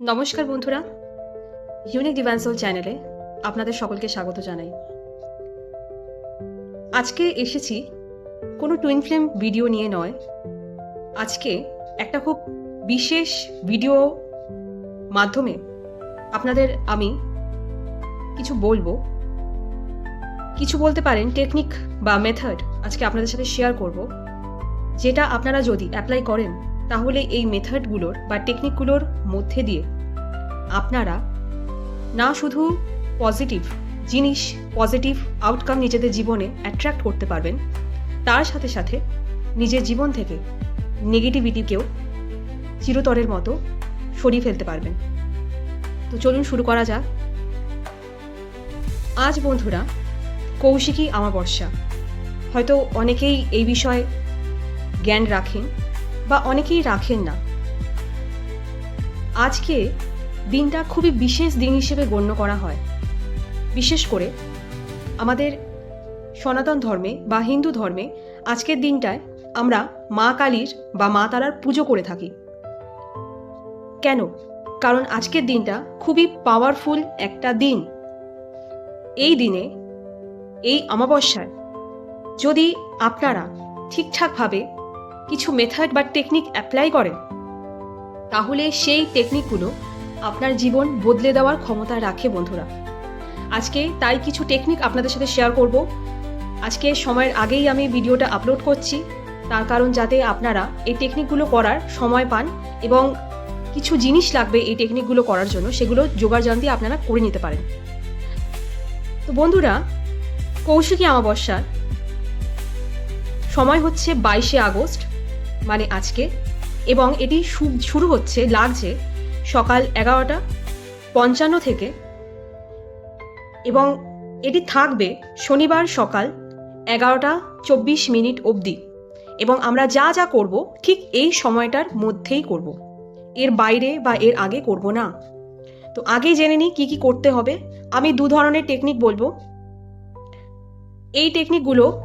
নমস্কার বন্ধুরা ইউনিক ডিভান্সোল চ্যানেলে আপনাদের সকলকে স্বাগত জানাই। আজকে এসেছি কোনো টুইন ফিল্ম ভিডিও নিয়ে নয়, আজকে একটা খুব বিশেষ ভিডিও মাধ্যমে আপনাদের আমি কিছু বলব। কিছু বলতে পারেন টেকনিক বা মেথড আজকে আপনাদের সাথে শেয়ার করব, যেটা আপনারা যদি অ্যাপ্লাই করেন তাহলে এই মেথডগুলোর বা টেকনিকগুলোর মধ্যে দিয়ে আপনারা না শুধু পজিটিভ জিনিস, পজিটিভ আউটকাম নিজেদের জীবনে অ্যাট্রাক্ট করতে পারবেন, তার সাথে সাথে নিজের জীবন থেকে নেগেটিভিটিকেও চিরতরের মতো সরিয়ে ফেলতে পারবেন। তো চলুন শুরু করা যাক। আজ বন্ধুরা, কৌশিকী আমাবস্যা। হয়তো অনেকেই এই বিষয়ে জ্ঞান রাখেন বা অনেকেই রাখেন না। আজকে দিনটা খুবই বিশেষ দিন হিসেবে গণ্য করা হয়। বিশেষ করে আমাদের সনাতন ধর্মে বা হিন্দু ধর্মে আজকের দিনটায় আমরা মা কালীর বা মা তারার পুজো করে থাকি। কেন? কারণ আজকের দিনটা খুবই পাওয়ারফুল একটা দিন। এই দিনে, এই অমাবস্যায় যদি আপনারা ঠিকঠাকভাবে কিছু মেথড বা টেকনিক অ্যাপ্লাই করেন, তাহলে সেই টেকনিকগুলো আপনার জীবন বদলে দেওয়ার ক্ষমতা রাখে বন্ধুরা। আজকে তাই কিছু টেকনিক আপনাদের সাথে শেয়ার করব। আজকে সময়ের আগেই আমি ভিডিওটা আপলোড করছি, তার কারণ যাতে আপনারা এই টেকনিকগুলো করার সময় পান এবং কিছু জিনিস লাগবে এই টেকনিকগুলো করার জন্য, সেগুলো জোগাড় জান দিয়ে আপনারা করে নিতে পারেন। তো বন্ধুরা, কৌশিকী অমাবস্যার সময় হচ্ছে বাইশে আগস্ট। মানে আজকে। এবং এটি শুরু হচ্ছে, লাগছে সকাল এগারোটা পঞ্চান্ন থেকে। এবং এটি থাকবে শনিবার সকাল এগারোটা চব্বিশ মিনিট অবধি। এবং আমরা যা যা করব, ঠিক এই সময়টার মধ্যেই করব। এর বাইরে বা এর আগে করব না। তো আগে জেনে নিই কী কী করতে হবে। আমি দু ধরনের টেকনিক বলব। এই টেকনিকগুলো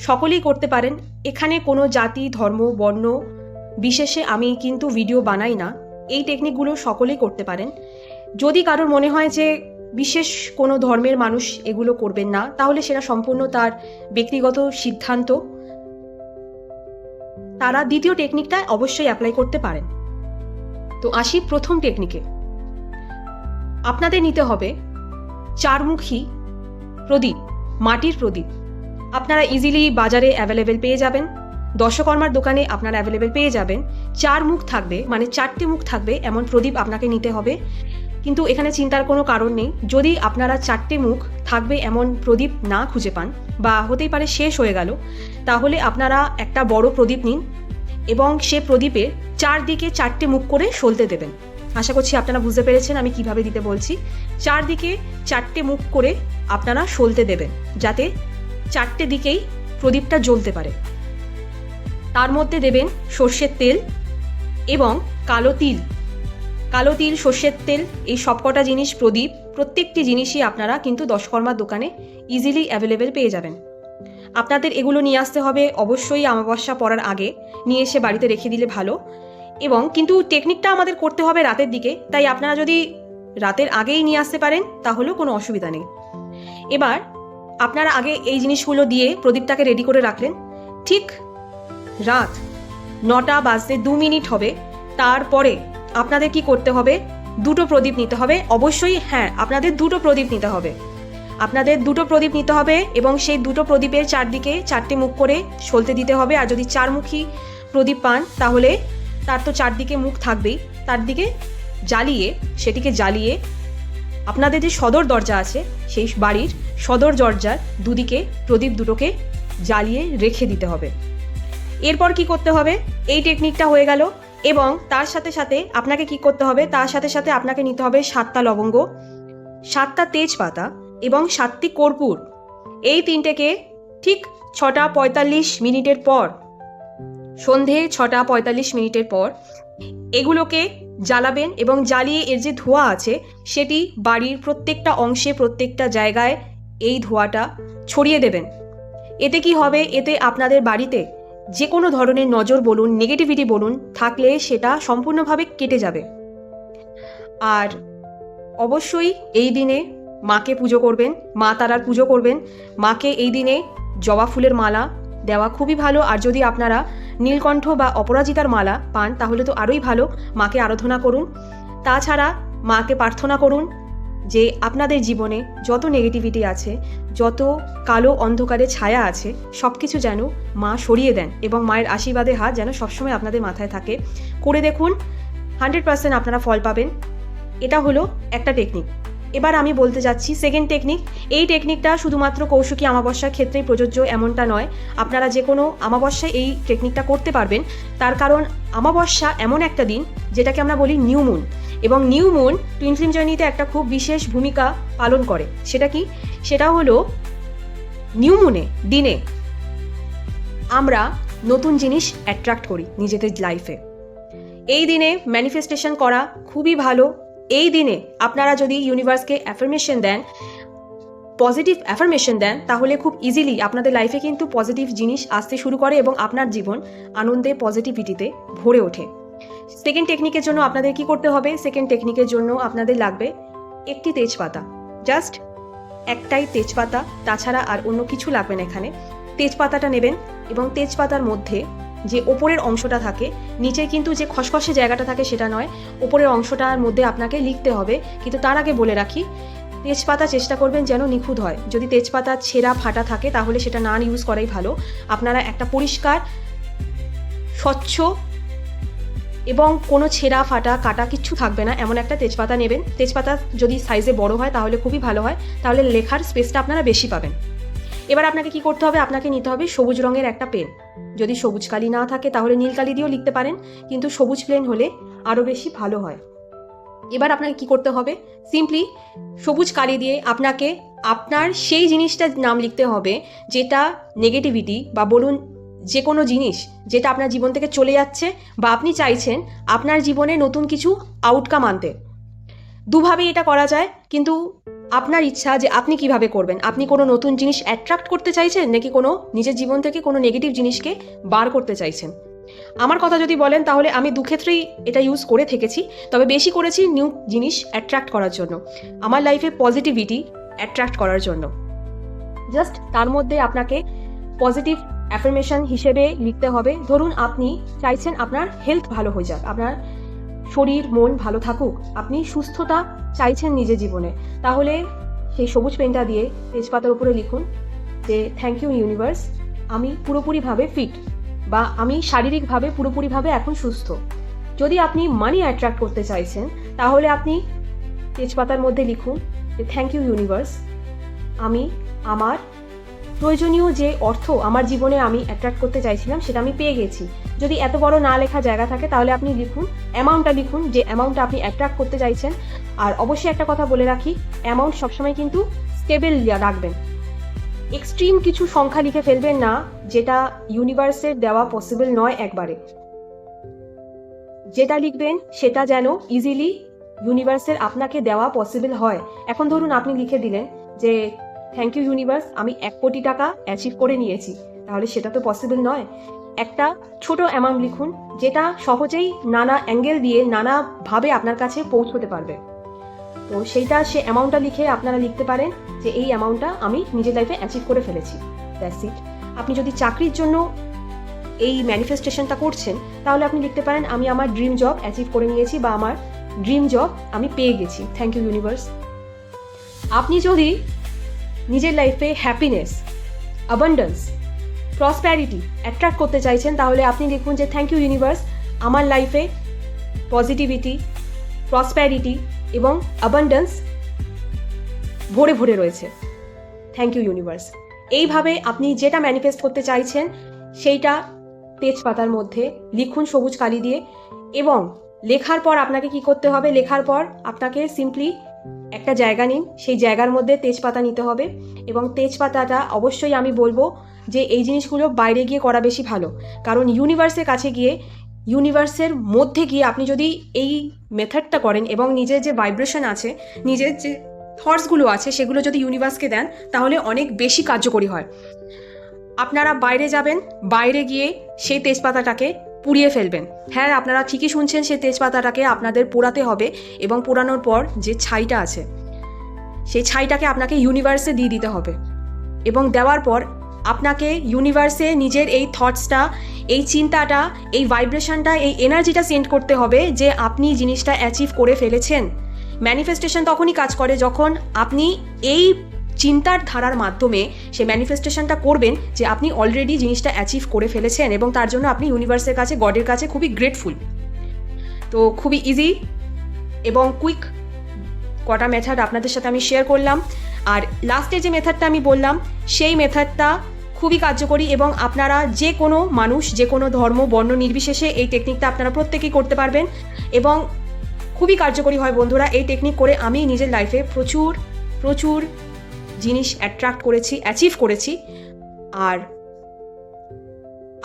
সকলেই করতে পারেন। এখানে কোনো জাতি, ধর্ম, বর্ণ, বিশেষে আমি কিন্তু ভিডিও বানাই না। এই টেকনিকগুলো সকলেই করতে পারেন। যদি কারোর মনে হয় যে বিশেষ কোনো ধর্মের মানুষ এগুলো করবেন না, তাহলে সেটা সম্পূর্ণ তার ব্যক্তিগত সিদ্ধান্ত। তারা দ্বিতীয় টেকনিকটা অবশ্যই অ্যাপ্লাই করতে পারেন। তো আসি প্রথম টেকনিকে আপনাদের নিতে হবে চারমুখী প্রদীপ, মাটির প্রদীপ। আপনারা ইজিলি বাজারে অ্যাভেলেবেল পেয়ে যাবেন। দশকর্মার দোকানে আপনারা অ্যাভেলেবেল পেয়ে যাবেন। চার মুখ থাকবে মানে চারটে মুখ থাকবে, এমন প্রদীপ আপনাকে নিতে হবে। কিন্তু এখানে চিন্তার কোনো কারণ নেই। যদি আপনারা চারটে মুখ থাকবে, এমন প্রদীপ না খুঁজে পান, বা হতেই পারে শেষ হয়ে গেল, তাহলে আপনারা একটা বড় প্রদীপ নিন এবং সে প্রদীপের চারদিকে চারটে মুখ করে সলতে দেবেন। আশা করছি আপনারা বুঝতে পেরেছেন আমি কীভাবে দিতে বলছি। চারদিকে চারটে মুখ করে আপনারা সলতে দেবেন, যাতে চারটে দিকেই প্রদীপটা জ্বলতে পারে। তার মধ্যে দেবেন সর্ষের তেল এবং কালো তিল। কালো তিল, সর্ষের তেল, এই সবকটা জিনিস প্রদীপ, প্রত্যেকটি জিনিসই আপনারা কিন্তু দশকর্মার দোকানে ইজিলি অ্যাভেলেবেল পেয়ে যাবেন। আপনাদের এগুলো নিয়ে আসতে হবে অবশ্যই আমাবস্যা পড়ার আগে, নিয়ে এসে বাড়িতে রেখে দিলে ভালো। এবং কিন্তু টেকনিকটা আমাদের করতে হবে রাতের দিকে, তাই আপনারা যদি রাতের আগেই নিয়ে আসতে পারেন, তাহলেও কোনো অসুবিধা নেই। এবার আপনারা আগে এই জিনিসগুলো দিয়ে প্রদীপটাকে রেডি করে রাখলেন। ঠিক রাত নটা বাজতে দু মিনিট হবে। তারপরে আপনাদের কি করতে হবে? দুটো প্রদীপ নিতে হবে। অবশ্যই হ্যাঁ আপনাদের দুটো প্রদীপ নিতে হবে। আপনাদের দুটো প্রদীপ নিতে হবে এবং সেই দুটো প্রদীপের চারদিকে চারটে মুখ করে সলতে দিতে হবে। আর যদি চারমুখী প্রদীপ পান, তাহলে তার তো চারদিকে মুখ থাকবেই। তার দিকে জ্বালিয়ে, সেটিকে জ্বালিয়ে, আপনাদের যে সদর দরজা আছে, সেই বাড়ির সদর দরজার দুদিকে, প্রদীপ দুটোকে জ্বালিয়ে রেখে দিতে হবে। এরপর কি করতে হবে? এই টেকনিকটা হয়ে গেল এবং তার সাথে সাথে আপনাকে কি করতে হবে? তার সাথে সাথে আপনাকে নিতে হবে সাতটা লবঙ্গ, সাতটা তেজপাতা এবং সাতটি কর্পূর। এই তিনটেকে ঠিক ছটা পঁয়তাল্লিশ মিনিটের পর, সন্ধে ছটা পঁয়তাল্লিশ মিনিটের পর এগুলোকে জ্বালাবেন এবং জ্বালিয়ে এর যে ধোঁয়া আছে, সেটি বাড়ির প্রত্যেকটা অংশে, প্রত্যেকটা জায়গায় এই ধোঁয়াটা ছড়িয়ে দেবেন। এতে কি হবে? এতে আপনাদের বাড়িতে যে কোনো ধরনের নজর বলুন নেগেটিভিটি বলুন, থাকলে সেটা সম্পূর্ণভাবে কেটে যাবে। আর অবশ্যই এই দিনে মাকে পুজো করবেন, মা তারার পুজো করবেন। মাকে এই দিনে জবা ফুলের মালা দেওয়া খুবই ভালো। আর যদি আপনারা নীলকণ্ঠ বা অপরাজিতার মালা পান, তাহলে তো আরোই ভালো। মাকে আরাধনা করুন। তাছাড়া মাকে প্রার্থনা করুন। যে আপনাদের জীবনে যত নেগেটিভিটি আছে, যত কালো অন্ধকারে ছায়া আছে সব কিছু যেন মা সরিয়ে দেন এবং মায়ের আশীর্বাদে হাত যেন সবসময় আপনাদের মাথায় থাকে। করে দেখুন হান্ড্রেড পার্সেন্ট আপনারা ফল পাবেন। এটা হলো একটা টেকনিক এবার আমি বলতে যাচ্ছি সেকেন্ড টেকনিক এই টেকনিকটা শুধুমাত্র কৌশিকী অমাবস্যার ক্ষেত্রেই প্রযোজ্য এমনটা নয়। আপনারা যে কোনো অমাবস্যায় এই টেকনিকটা করতে পারবেন। তার কারণ অমাবস্যা এমন একটা দিন, যেটাকে আমরা বলি নিউ মুন এবং নিউ মুন টুইন ফিল্ম জার্নিতে একটা খুব বিশেষ ভূমিকা পালন করে। সেটা কি? সেটা হলো নিউ মুনে দিনে আমরা নতুন জিনিস অ্যাট্রাক্ট করি নিজেদের লাইফে এই দিনে ম্যানিফেস্টেশন করা খুবই ভালো। এই দিনে আপনারা যদি ইউনিভার্সকে অ্যাফার্মেশন দেন পজিটিভ অ্যাফার্মেশন দেন, তাহলে খুব ইজিলি আপনাদের লাইফে কিন্তু পজিটিভ জিনিস আসতে শুরু করে এবং আপনার জীবন আনন্দে পজিটিভিটিতে ভরে ওঠে। সেকেন্ড টেকনিকের জন্য আপনাদের কি করতে হবে? সেকেন্ড টেকনিকের জন্য আপনাদের লাগবে একটি তেজপাতা। জাস্ট একটাই তেজপাতা, তাছাড়া আর অন্য কিছু লাগবে না এখানে। তেজপাতাটা নেবেন এবং তেজপাতার মধ্যে যে ওপরের অংশটা থাকে নিচে কিন্তু যে খসখসে জায়গাটা থাকে সেটা নয়, ওপরের অংশটার মধ্যে আপনাকে লিখতে হবে। কিন্তু তার আগে বলে রাখি, তেজপাতা চেষ্টা করবেন যেন নিখুঁত হয়। যদি তেজপাতা ছেঁড়া ফাটা থাকে, তাহলে সেটা না ইউজ করাই ভালো। আপনারা একটা পরিষ্কার, স্বচ্ছ এবং কোনো ছেঁড়া ফাটা কাটা কিচ্ছু থাকবে না, এমন একটা তেজপাতা নেবেন। তেজপাতা যদি সাইজে বড় হয়, তাহলে খুবই ভালো হয়। তাহলে লেখার স্পেসটা আপনারা বেশি পাবেন। এবার আপনাকে কি করতে হবে? আপনাকে নিতে হবে সবুজ রঙের একটা পেন। যদি সবুজ কালি না থাকে, তাহলে নীল কালি দিয়েও লিখতে পারেন, কিন্তু সবুজ প্লেন হলে আরও বেশি ভালো হয়। এবার আপনাকে কি করতে হবে? সিম্পলি সবুজ কালি দিয়ে আপনাকে, আপনার সেই জিনিসটার নাম লিখতে হবে, যেটা নেগেটিভিটি বা বলুন যে কোনো জিনিস, যেটা আপনার জীবন থেকে চলে যাচ্ছে বা আপনি চাইছেন আপনার জীবনে নতুন কিছু আউটকাম আনতে। দুভাবে এটা করা যায়, কিন্তু আপনার ইচ্ছা যে আপনি কীভাবে করবেন? আপনি কোনো নতুন জিনিস অ্যাট্রাক্ট করতে চাইছেন নাকি কোনো নিজের জীবন থেকে কোনো নেগেটিভ জিনিসকে বার করতে চাইছেন? আমার কথা যদি বলেন, তাহলে আমি দুক্ষেত্রেই এটা ইউজ করে থেকেছি, তবে বেশি করেছি নিউ জিনিস অ্যাট্রাক্ট করার জন্য, আমার লাইফে পজিটিভিটি অ্যাট্রাক্ট করার জন্য। জাস্ট তার মধ্যে আপনাকে পজিটিভ অ্যাফার্মেশন হিসেবে লিখতে হবে। ধরুন, আপনি চাইছেন আপনার হেলথ ভালো হয়ে যাক, আপনার শরীর, মন ভালো থাকুক। আপনি সুস্থতা চাইছেন নিজের জীবনে। তাহলে সেই সবুজ পেনটা দিয়ে তেজপাতার উপরে লিখুন যে থ্যাংক ইউ ইউনিভার্স আমি পুরোপুরিভাবে ফিট বা আমি শারীরিকভাবে পুরোপুরিভাবে এখন সুস্থ। যদি আপনি মানি অ্যাট্রাক্ট করতে চাইছেন, তাহলে আপনি তেজপাতার মধ্যে লিখুন যে থ্যাংক ইউ ইউনিভার্স আমি আমার প্রয়োজনীয় যে অর্থ আমার জীবনে আমি অ্যাট্রাক্ট করতে চাইছিলাম, সেটা আমি পেয়ে গেছি। যদি এত বড় না লেখা জায়গা থাকে, তাহলে আপনি লিখুন, অ্যামাউন্টটা লিখুন, যে অ্যামাউন্টটা আপনি অ্যাট্রাক্ট করতে চাইছেন। আর অবশ্যই একটা কথা বলে রাখি, অ্যামাউন্ট সবসময় কিন্তু স্টেবল রাখবেন। এক্সট্রিম কিছু সংখ্যা লিখে ফেলবেন না, যেটা ইউনিভার্সের দেওয়া পসিবল নয় একবারে। যেটা লিখবেন, সেটা যেন ইজিলি ইউনিভার্সের আপনাকে দেওয়া পসিবল হয়। এখন ধরুন আপনি লিখে দিলেন যে থ্যাংক ইউ ইউনিভার্স আমি এক কোটি টাকা অ্যাচিভ করে নিয়েছি। তাহলে সেটা তো পসিবল নয়। একটা ছোট অ্যামাউন্ট লিখুন, যেটা সহজেই নানা অ্যাঙ্গেল দিয়ে নানাভাবে আপনার কাছে পৌঁছতে পারবে। তো সেইটা সে অ্যামাউন্টটা লিখে আপনারা লিখতে পারেন যে এই অ্যামাউন্টটা আমি নিজের লাইফে অ্যাচিভ করে ফেলেছি। ইট আপনি যদি চাকরির জন্য এই ম্যানিফেস্টেশনটা করছেন, তাহলে আপনি লিখতে পারেন, আমি আমার ড্রিম জব অ্যাচিভ করে নিয়েছি বা আমার ড্রিম জব আমি পেয়ে গেছি। থ্যাংক ইউ ইউনিভার্স আপনি যদি নিজের লাইফে হ্যাপিনেস অ্যাবান্ডেন্স প্রসপ্যারিটি অ্যাট্রাক্ট করতে চাইছেন, তাহলে আপনি লিখুন যে থ্যাংক ইউ ইউনিভার্স আমার লাইফে পজিটিভিটি প্রসপ্যারিটি এবং অ্যাবান্ডেন্স ভরে ভরে রয়েছে। থ্যাংক ইউ ইউনিভার্স এইভাবে আপনি যেটা ম্যানিফেস্ট করতে চাইছেন, সেইটা তেজপাতার মধ্যে লিখুন সবুজ কালি দিয়ে এবং লেখার পর আপনাকে কি করতে হবে? লেখার পর আপনাকে সিম্পলি একটা জায়গা নিন সেই জায়গার মধ্যে তেজপাতা নিতে হবে এবং তেজপাতাটা অবশ্যই আমি বলব যে এই জিনিসগুলো বাইরে গিয়ে করা বেশি ভালো। কারণ ইউনিভার্সের কাছে গিয়ে ইউনিভার্সের মধ্যে গিয়ে আপনি যদি এই মেথডটা করেন এবং নিজের যে ভাইব্রেশন আছে, নিজের যে থটসগুলো আছে, সেগুলো যদি ইউনিভার্সকে দেন, তাহলে অনেক বেশি কার্যকরী হয়। আপনারা বাইরে যাবেন, বাইরে গিয়ে সেই তেজপাতাটাকে পুড়িয়ে ফেলবেন। হ্যাঁ আপনারা ঠিকই শুনছেন সেই তেজপাতাটাকে আপনাদের পোড়াতে হবে এবং পোড়ানোর পর যে ছাইটা আছে, সেই ছাইটাকে আপনাকে ইউনিভার্সে দিয়ে দিতে হবে। এবং দেওয়ার পর আপনাকে ইউনিভার্সে নিজের এই থটসটা এই চিন্তাটা, এই ভাইব্রেশনটা এই এনার্জিটা সেন্ড করতে হবে যে আপনি জিনিসটা অ্যাচিভ করে ফেলেছেন। ম্যানিফেস্টেশন তখনই কাজ করে যখন আপনি এই চিন্তার ধারার মাধ্যমে সে ম্যানিফেস্টেশনটা করবেন যে আপনি অলরেডি জিনিসটা অ্যাচিভ করে ফেলেছেন এবং তার জন্য আপনি ইউনিভার্সের কাছে গডের কাছে খুবই গ্রেটফুল তো খুবই ইজি এবং কুইক কটা মেথড আপনাদের সাথে আমি শেয়ার করলাম। আর লাস্টে যে মেথডটা আমি বললাম, সেই মেথডটা খুবই কার্যকরী এবং আপনারা যে কোনো মানুষ, যে কোনো ধর্ম, বর্ণ নির্বিশেষে এই টেকনিকটা আপনারা প্রত্যেকেই করতে পারবেন এবং খুবই কার্যকরী হয় বন্ধুরা, এই টেকনিক করে আমি নিজের লাইফে প্রচুর প্রচুর জিনিস অ্যাট্রাক্ট করেছি অ্যাচিভ করেছি। আর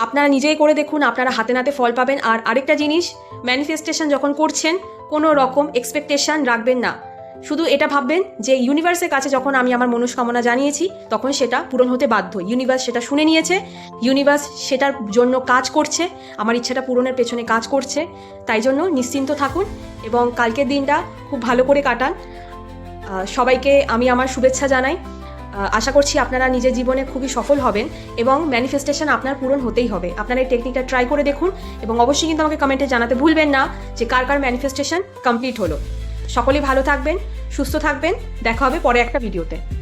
আপনারা নিজেই করে দেখুন, আপনারা হাতে নাতে ফল পাবেন। আর আরেকটা জিনিস ম্যানিফেস্টেশন যখন করছেন, কোনো রকম এক্সপেকটেশন রাখবেন না। শুধু এটা ভাববেন যে ইউনিভার্সের কাছে যখন আমি আমার মনস্কামনা জানিয়েছি, তখন সেটা পূরণ হতে বাধ্য। ইউনিভার্স সেটা শুনে নিয়েছে ইউনিভার্স সেটার জন্য কাজ করছে, আমার ইচ্ছাটা পূরণের পেছনে কাজ করছে। তাই জন্য নিশ্চিন্ত থাকুন এবং কালকের দিনটা খুব ভালো করে কাটান। সবাইকে আমি আমার শুভেচ্ছা জানাই। আশা করছি আপনারা নিজের জীবনে খুবই সফল হবেন এবং ম্যানিফেস্টেশন আপনার পূরণ হতেই হবে। আপনারা এই টেকনিকটা ট্রাই করে দেখুন এবং অবশ্যই কিন্তু আমাকে কমেন্টে জানাতে ভুলবেন না যে কার কার ম্যানিফেস্টেশন কমপ্লিট হলো। সকলেই ভালো থাকবেন, সুস্থ থাকবেন। দেখা হবে পরে একটা ভিডিওতে